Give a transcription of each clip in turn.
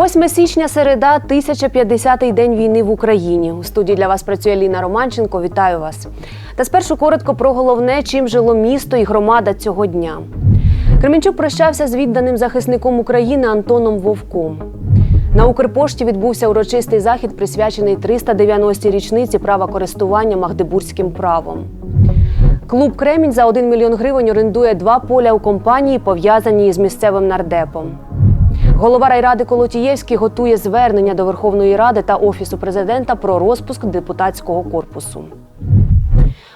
Восьме січня, середа, 1050-й день війни в Україні. У студії для вас працює Ліна Романченко. Вітаю вас. Та спершу коротко про головне, чим жило місто і громада цього дня. Кременчук прощався з відданим захисником України Антоном Вовком. На Укрпошті відбувся урочистий захід, присвячений 390-й річниці права користування магдебурзьким правом. Клуб Кремінь за 1 мільйон гривень орендує два поля у компанії, пов'язані із місцевим нардепом. Голова райради Колотієвський готує звернення до Верховної Ради та Офісу президента про розпуск депутатського корпусу.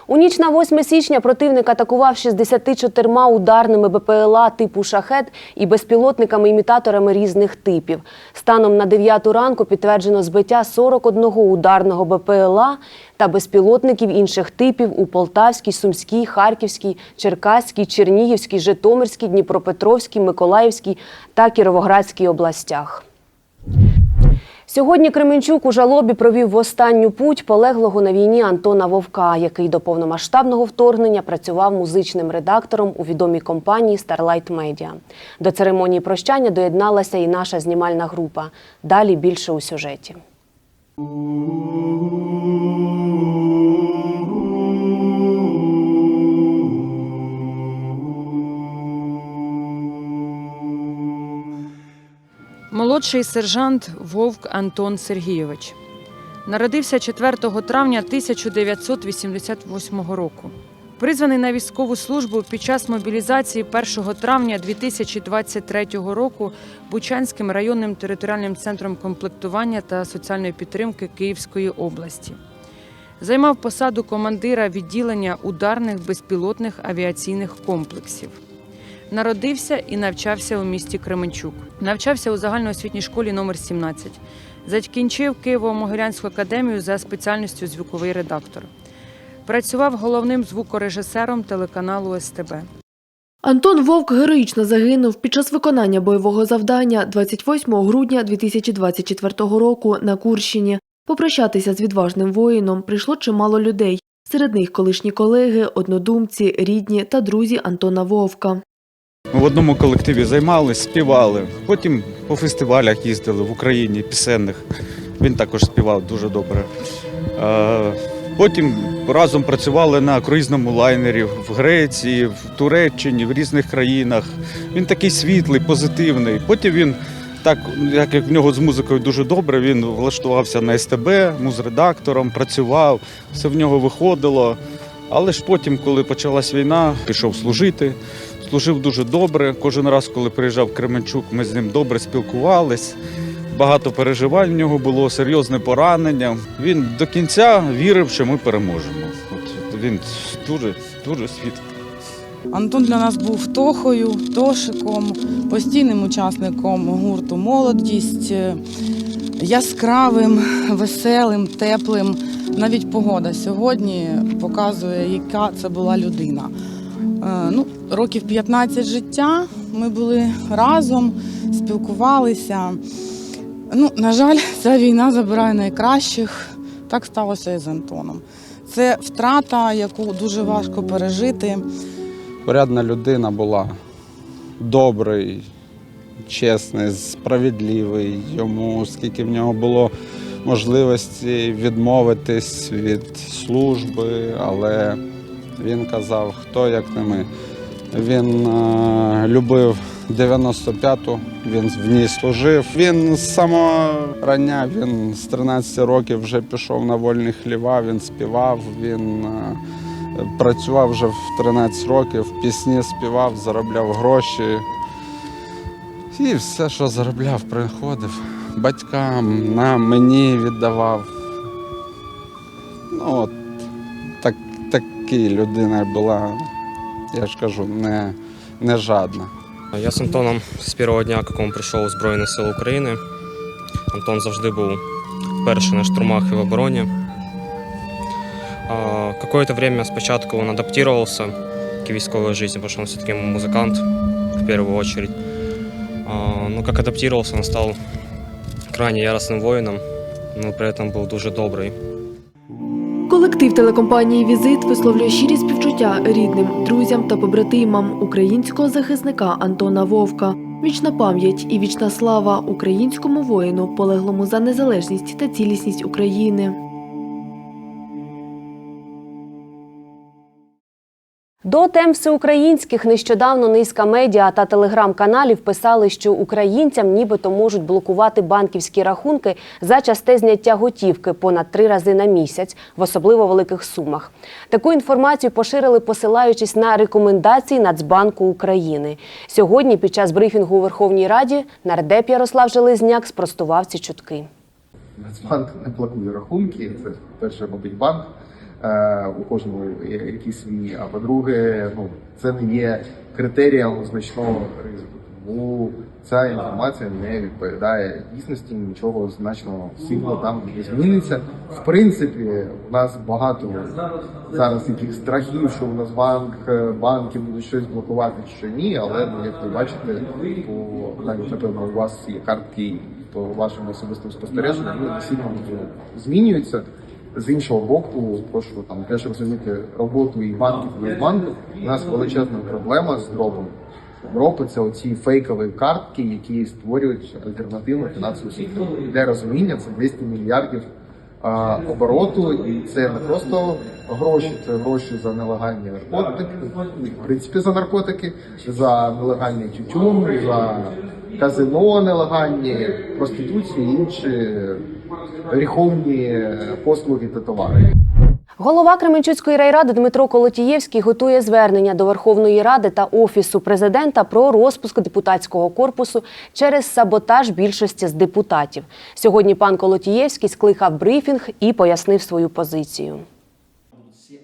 У ніч на 8 січня противник атакував 64 ударними БПЛА типу шахет і безпілотниками-імітаторами різних типів. Станом на 9 ранку підтверджено збиття 41 ударного БПЛА та безпілотників інших типів у Полтавській, Сумській, Харківській, Черкаській, Чернігівській, Житомирській, Дніпропетровській, Миколаївській та Кіровоградській областях. Сьогодні Кременчук у жалобі провів в останню путь полеглого на війні Антона Вовка, який до повномасштабного вторгнення працював музичним редактором у відомій компанії Starlight Media. До церемонії прощання доєдналася і наша знімальна група. Далі більше у сюжеті. Молодший сержант Вовк Антон Сергійович народився 4 травня 1988 року. Призваний на військову службу під час мобілізації 1 травня 2023 року Бучанським районним територіальним центром комплектування та соціальної підтримки Київської області. Займав посаду командира відділення ударних безпілотних авіаційних комплексів. Народився і навчався у місті Кременчук. Навчався у загальноосвітній школі номер 17. Закінчив Києво-Могилянську академію за спеціальністю звуковий редактор. Працював головним звукорежисером телеканалу СТБ. Антон Вовк героїчно загинув під час виконання бойового завдання 28 грудня 2024 року на Курщині. Попрощатися з відважним воїном прийшло чимало людей. Серед них колишні колеги, однодумці, рідні та друзі Антона Вовка. Ми в одному колективі займалися, співали. Потім по фестивалях їздили в Україні пісенних. Він також співав дуже добре. Потім разом працювали на круїзному лайнері в Греції, в Туреччині, в різних країнах. Він такий світлий, позитивний. Потім він, так як в нього з музикою дуже добре, він влаштувався на СТБ, музредактором, працював, все в нього виходило. Але ж потім, коли почалась війна, пішов служити. Служив дуже добре. Кожен раз, коли приїжджав Кременчук, ми з ним добре спілкувались. Багато переживань в нього було, серйозне поранення. Він до кінця вірив, що ми переможемо. От він дуже, дуже світлий. Антон для нас був Тохою, Тошиком, постійним учасником гурту Молодість, е, яскравим, веселим, теплим. Навіть погода сьогодні показує, яка це була людина. Е, Ну, років 15 життя ми були разом, спілкувалися. Ну, на жаль, ця війна забирає найкращих. Так сталося і з Антоном. Це втрата, яку дуже важко пережити. порядна людина була, добрий, чесний, справедливий. Йому скільки в нього було можливості відмовитись від служби, але він казав, хто як не ми. Він е, любив 95-ту, він в ній служив. Він з самого рання, він з 13 років вже пішов на вольні хліва, він співав, він е, Працював вже в 13 років, пісні співав, заробляв гроші. І все, що заробляв, приходив батькам, нам, мені віддавав. Ну, от, такий людина була, я ж кажу, не, не жадна. Я з Антоном з першого дня, як він прийшов у Збройні Сили України. Антон завжди був перший на штурмах і в обороні. А, Какое-то время спочатку он адаптировался к військовой жизни, потому что он все-таки музыкант в первую очередь. А, Но как адаптировался, он стал крайне яростным воином, але при цьому був дуже добрий. Колектив телекомпанії Візит висловлює щирі співчуття рідним, друзям та побратимам українського захисника Антона Вовка. Вічна пам'ять і вічна слава українському воїну, полеглому за незалежність та цілісність України. До тем всеукраїнських нещодавно низка медіа та телеграм-каналів писали, що українцям нібито можуть блокувати банківські рахунки за часте зняття готівки понад три рази на місяць в особливо великих сумах. Таку інформацію поширили, посилаючись на рекомендації Нацбанку України. Сьогодні, під час брифінгу у Верховній Раді, нардеп Ярослав Железняк спростував ці чутки. Нацбанк не блокує рахунки. Це перше, мабуть, банк. Е, у кожного якісь свої. А по-друге, ну це не є критерієм значного ризику. Тому ця інформація не відповідає дійсності, нічого значного сильно там не зміниться. В принципі, у нас багато зараз яких страхів, що у нас банк, е, банки будуть щось блокувати, що ні. Але ну, як ви бачите, по навіть напевно у вас є картки по вашому особистому спостереженню, сильно змінюються. З іншого боку, прошу там теж розуміти роботу і банків, і банків. У нас величезна проблема з дропом. Дропи це оці фейкові картки, які створюють альтернативну фінансову систему. Де розуміння це 200 мільярдів а, обороту, і це не просто гроші, це гроші за нелегальні наркотики, в принципі за наркотики, за нелегальний тютюн, за казино нелегальні, проституцію і інші гріховні послуги та товари. Голова Кременчуцької райради Дмитро Колотієвський готує звернення до Верховної Ради та Офісу президента про розпуск депутатського корпусу через саботаж більшості з депутатів. Сьогодні пан Колотієвський скликав брифінг і пояснив свою позицію.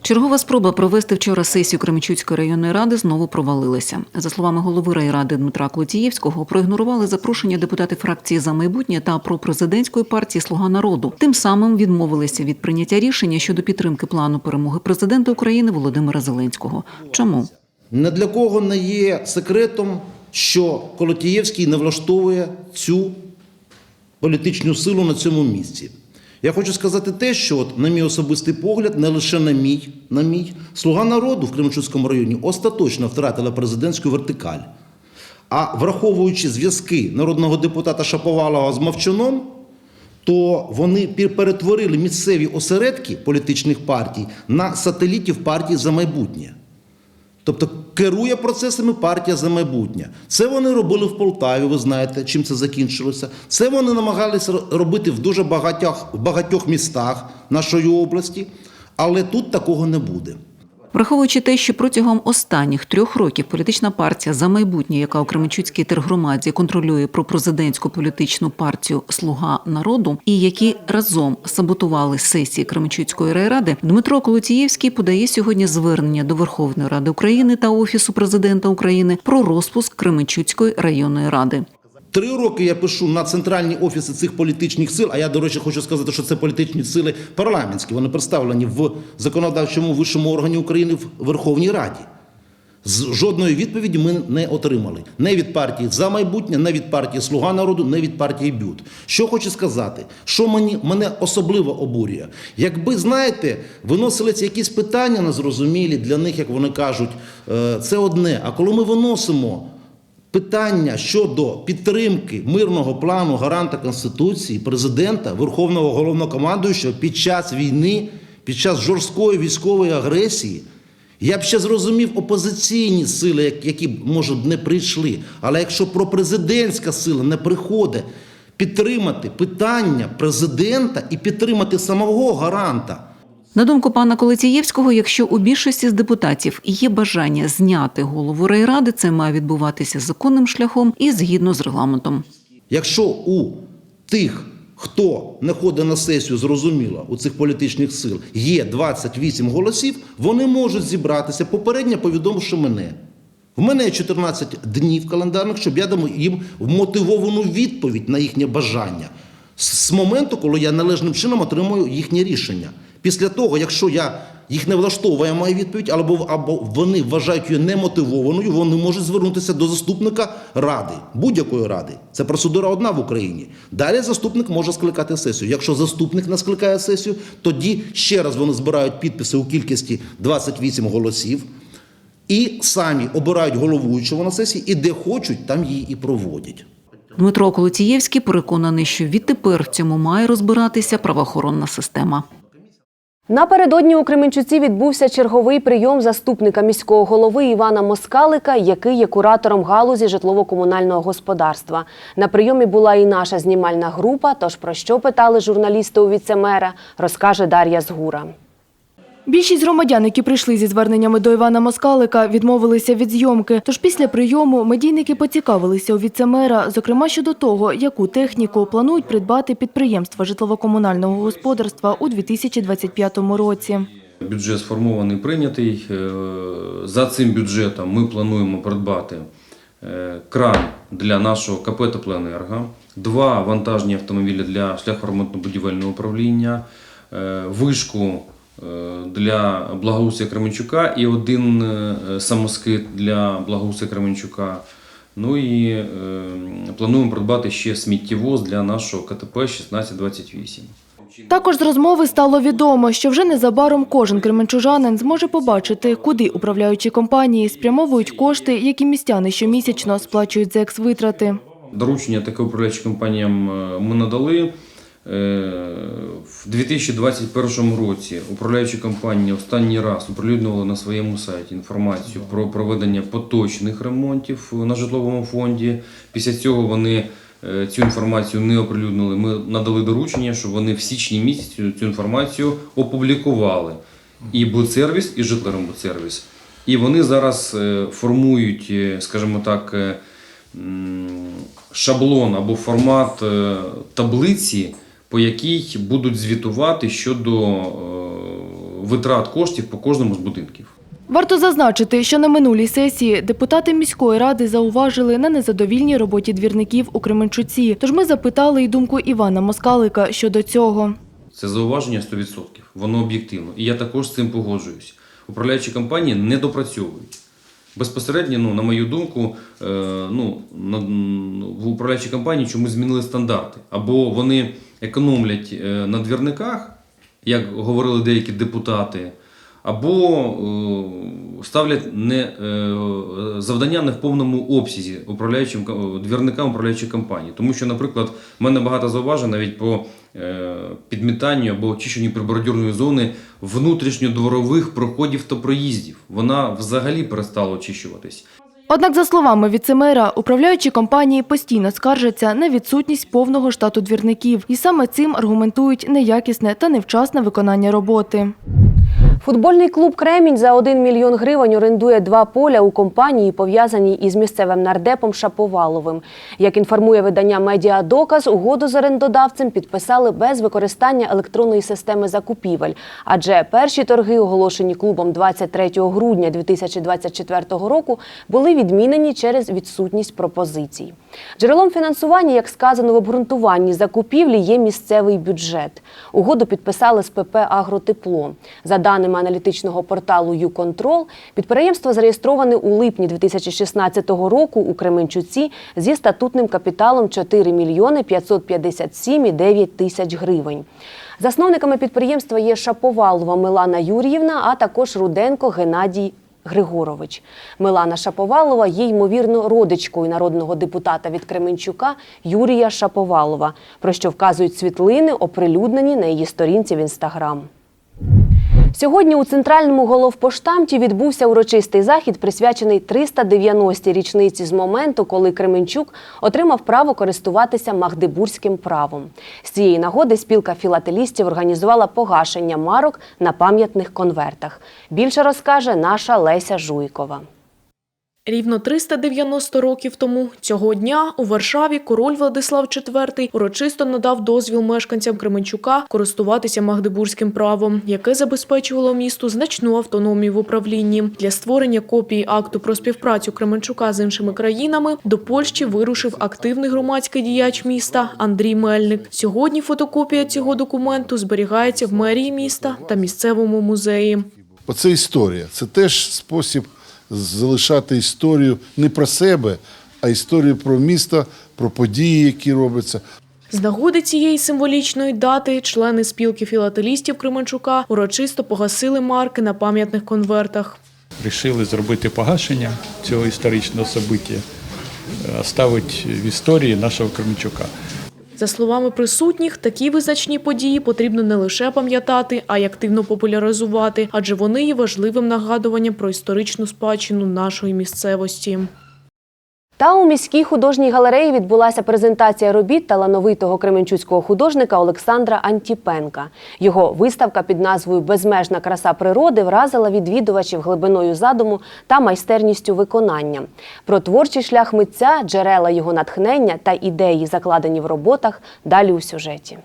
Чергова спроба провести вчора сесію Кременчуцької районної ради знову провалилася. За словами голови райради Дмитра Клотієвського, проігнорували запрошення депутати фракції за майбутнє та пропрезидентської партії Слуга народу. Тим самим відмовилися від прийняття рішення щодо підтримки плану перемоги президента України Володимира Зеленського. Чому? Не для кого не є секретом, що Колотієвський не влаштовує цю політичну силу на цьому місці. Я хочу сказати те, що, от, на мій особистий погляд, не лише на мій, на мій, слуга народу в Кременчуцькому районі остаточно втратила президентську вертикаль. А враховуючи зв'язки народного депутата Шаповалова з Мовчаном, то вони перетворили місцеві осередки політичних партій на сателітів партії за майбутнє. Тобто керує процесами партія за майбутнє. Це вони робили в Полтаві, ви знаєте, чим це закінчилося. Це вони намагалися робити в дуже багатьох, в багатьох містах нашої області, але тут такого не буде. Враховуючи те, що протягом останніх трьох років політична партія за майбутнє, яка у Кременчуцькій тергромаді контролює пропрезидентську політичну партію Слуга народу, і які разом саботували сесії Кременчуцької райради, Дмитро Колотієвський подає сьогодні звернення до Верховної Ради України та Офісу президента України про розпуск Кременчуцької районної ради. Три роки я пишу на центральні офіси цих політичних сил. А я, до речі, хочу сказати, що це політичні сили парламентські. Вони представлені в законодавчому вищому органі України в Верховній Раді. З жодної відповіді ми не отримали. Не від партії за майбутнє, не від партії Слуга народу, не від партії Бют. Що хочу сказати, що мені мене особливо обурює. Якби знаєте, виносилися якісь питання незрозумілі для них, як вони кажуть, е, це одне. А коли ми виносимо питання щодо підтримки мирного плану гаранта Конституції, президента, Верховного головнокомандуючого під час війни, під час жорсткої військової агресії, я б ще зрозумів опозиційні сили, які, може, не прийшли. Але якщо пропрезидентська сила не приходить підтримати питання президента і підтримати самого гаранта. На думку пана Колетієвського, якщо у більшості з депутатів є бажання зняти голову райради, це має відбуватися законним шляхом і згідно з регламентом. Якщо у тих, хто не ходить на сесію, зрозуміло, у цих політичних сил є 28 голосів, вони можуть зібратися, попередньо повідомивши мене. В мене є 14 днів календарних, щоб я дам їм вмотивовану відповідь на їхнє бажання з моменту, коли я належним чином отримую їхнє рішення. Після того, якщо я їх не влаштовує моя відповідь, або, або вони вважають її немотивованою, вони можуть звернутися до заступника ради, будь-якої ради. Це процедура одна в Україні. Далі заступник може скликати сесію. Якщо заступник не скликає сесію, тоді ще раз вони збирають підписи у кількості 28 голосів і самі обирають головуючого на сесії, і де хочуть, там її і проводять. Дмитро Колотієвський переконаний, що відтепер в цьому має розбиратися правоохоронна система. Напередодні у Кременчуці відбувся черговий прийом заступника міського голови Івана Москалика, який є куратором галузі житлово-комунального господарства. На прийомі була і наша знімальна група. Тож про що питали журналісти у віцемера, розкаже Дар'я Згура. Більшість громадян, які прийшли зі зверненнями до Івана Москалика, відмовилися від зйомки. Тож після прийому медійники поцікавилися у віцемера, зокрема щодо того, яку техніку планують придбати підприємства житлово-комунального господарства у 2025 році. Бюджет сформований, прийнятий. Е, За цим бюджетом ми плануємо придбати е, кран для нашого КП «Теплоенерго», два вантажні автомобілі для шляхоремонтно-будівельного управління, е, вишку для благоустрія Кременчука і один е, самоскид для благоустрія Кременчука. Ну і е, плануємо придбати ще сміттєвоз для нашого КТП 1628. Також з розмови стало відомо, що вже незабаром кожен кременчужанин зможе побачити, куди управляючі компанії спрямовують кошти, які містяни щомісячно сплачують за екс-витрати. Доручення таке управляючим компаніям е, ми надали. Е, В 2021 році управляючі компанії останній раз оприлюднювали на своєму сайті інформацію про проведення поточних ремонтів на житловому фонді. Після цього вони е, цю інформацію не оприлюднили. Ми надали доручення, щоб вони в січні місяці цю інформацію опублікували. І Будсервіс, і Житлорембудсервіс. І вони зараз е, формують, скажімо так, шаблон або формат таблиці, по якій будуть звітувати щодо е, витрат коштів по кожному з будинків. Варто зазначити, що на минулій сесії депутати міської ради зауважили на незадовільній роботі двірників у Кременчуці. Тож ми запитали й думку Івана Москалика щодо цього. Це зауваження 100%. Воно об'єктивно. І я також з цим погоджуюсь. Управляючі компанії не допрацьовують. Безпосередньо, ну, на мою думку, е, ну, на, в управляючій компанії чомусь змінили стандарти. Або вони економлять е, на двірниках, як говорили деякі депутати, або е, ставлять не, е, завдання не в повному обсязі управляючим ко- двірникам управляючих компаній. Тому що, наприклад, в мене багато зауважень навіть по е, підмітанню або очищенню прибордюрної зони внутрішньодворових проходів та проїздів. Вона взагалі перестала очищуватись. Однак, за словами віцемера, управляючі компанії постійно скаржаться на відсутність повного штату двірників, і саме цим аргументують неякісне та невчасне виконання роботи. Футбольний клуб Кремінь за 1 мільйон гривень орендує два поля у компанії, пов'язаній із місцевим нардепом Шаповаловим. Як інформує видання Медіа Доказ, угоду з орендодавцем підписали без використання електронної системи закупівель. Адже перші торги, оголошені клубом 23 грудня 2024 року, були відмінені через відсутність пропозицій. Джерелом фінансування, як сказано в обґрунтуванні закупівлі, є місцевий бюджет. Угоду підписали з ПП Агротепло. За даними аналітичного порталу «Юконтрол», підприємство зареєстроване у липні 2016 року у Кременчуці зі статутним капіталом 4 мільйони 557,9 тисяч гривень. Засновниками підприємства є Шаповалова Милана Юріївна, а також Руденко Геннадій Григорович. Милана Шаповалова є ймовірно родичкою народного депутата від Кременчука Юрія Шаповалова, про що вказують світлини, оприлюднені на її сторінці в інстаграм. Сьогодні у центральному головпоштамті відбувся урочистий захід, присвячений 390-й річниці з моменту, коли Кременчук отримав право користуватися магдебурзьким правом. З цієї нагоди спілка філателістів організувала погашення марок на пам'ятних конвертах. Більше розкаже наша Леся Жуйкова. Рівно 390 років тому цього дня у Варшаві король Владислав IV урочисто надав дозвіл мешканцям Кременчука користуватися магдебурзьким правом, яке забезпечувало місту значну автономію в управлінні. Для створення копії акту про співпрацю Кременчука з іншими країнами до Польщі вирушив активний громадський діяч міста Андрій Мельник. Сьогодні фотокопія цього документу зберігається в мерії міста та місцевому музеї. Оце історія. Це теж спосіб залишати історію не про себе, а історію про місто, про події, які робляться. З нагоди цієї символічної дати члени спілки філателістів Кременчука урочисто погасили марки на пам'ятних конвертах. Рішили зробити погашення цього історичного собиття, ставити в історії нашого Кременчука. За словами присутніх, такі визначні події потрібно не лише пам'ятати, а й активно популяризувати, адже вони є важливим нагадуванням про історичну спадщину нашої місцевості. Та у міській художній галереї відбулася презентація робіт талановитого кременчуцького художника Олександра Антіпенка. Його виставка під назвою Безмежна краса природи вразила відвідувачів глибиною задуму та майстерністю виконання. Про творчий шлях митця, джерела його натхнення та ідеї, закладені в роботах, далі у сюжеті.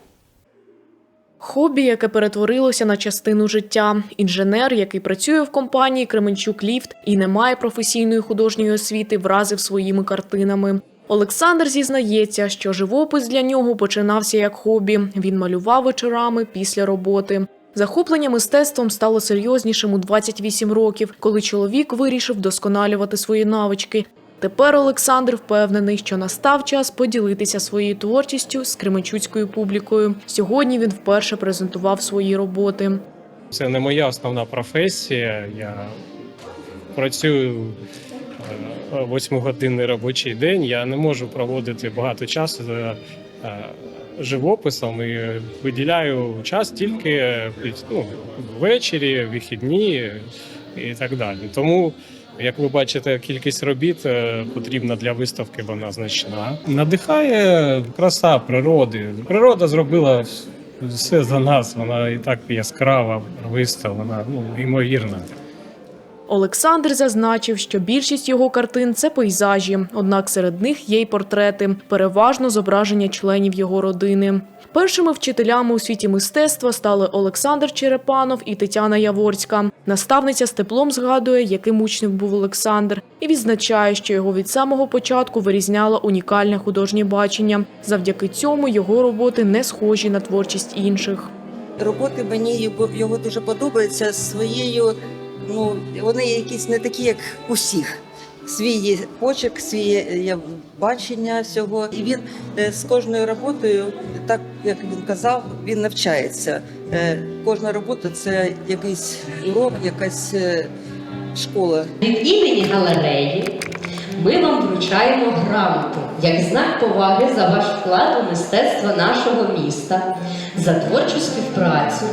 Хобі, яке перетворилося на частину життя. Інженер, який працює в компанії Кременчук Ліфт і не має професійної художньої освіти, вразив своїми картинами. Олександр зізнається, що живопис для нього починався як хобі. Він малював вечорами після роботи. Захоплення мистецтвом стало серйознішим у 28 років, коли чоловік вирішив вдосконалювати свої навички. Тепер Олександр впевнений, що настав час поділитися своєю творчістю з кременчуцькою публікою. Сьогодні він вперше презентував свої роботи. Це не моя основна професія. Я працюю е, восьмигодинний робочий день. Я не можу проводити багато часу за е, живописом і виділяю час тільки ну, ввечері, вихідні і так далі. Тому, як ви бачите, кількість робіт е, потрібна для виставки, вона значна. Надихає краса природи. Природа зробила все за нас. Вона і так яскрава, виставлена, ну імовірна. Олександр зазначив, що більшість його картин це пейзажі, однак серед них є й портрети, переважно зображення членів його родини. Першими вчителями у світі мистецтва стали Олександр Черепанов і Тетяна Яворська. Наставниця з теплом згадує, яким учнем був Олександр, і відзначає, що його від самого початку вирізняло унікальне художнє бачення. Завдяки цьому його роботи не схожі на творчість інших. Роботи мені його дуже подобаються своєю. Ну вони якісь не такі, як усіх. Свій почерк, своє бачення всього. І він е, з кожною роботою, так як він казав, він навчається. Е, Кожна робота це якийсь урок, якась е, школа. Від імені галереї ми вам вручаємо грамоту як знак поваги за ваш вклад у мистецтво нашого міста, за творчу співпрацю,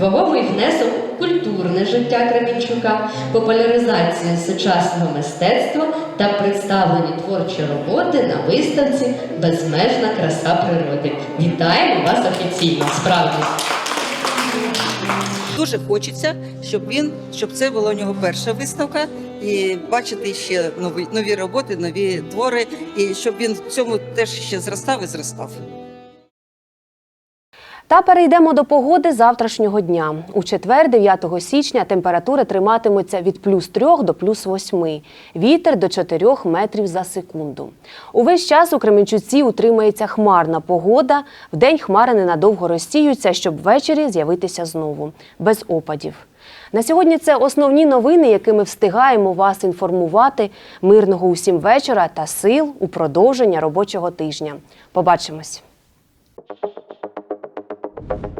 вагомий внесок культурне життя Кремінчука, популяризацію сучасного мистецтва та представлені творчі роботи на виставці Безмежна краса природи. Вітаємо вас офіційно! Справді! Дуже хочеться, щоб він щоб це була у нього перша виставка, і бачити ще нові нові роботи, нові твори, і щоб він в цьому теж ще зростав і зростав. Та перейдемо до погоди завтрашнього дня. У четвер, 9 січня, температури триматимуться від плюс 3 до плюс 8. Вітер до 4 метрів за секунду. Увесь час у Кременчуці утримається хмарна погода. Вдень хмари ненадовго розсіються, щоб ввечері з'явитися знову. Без опадів. На сьогодні це основні новини, якими встигаємо вас інформувати. Мирного усім вечора та сил у продовження робочого тижня. Побачимось! Thank you.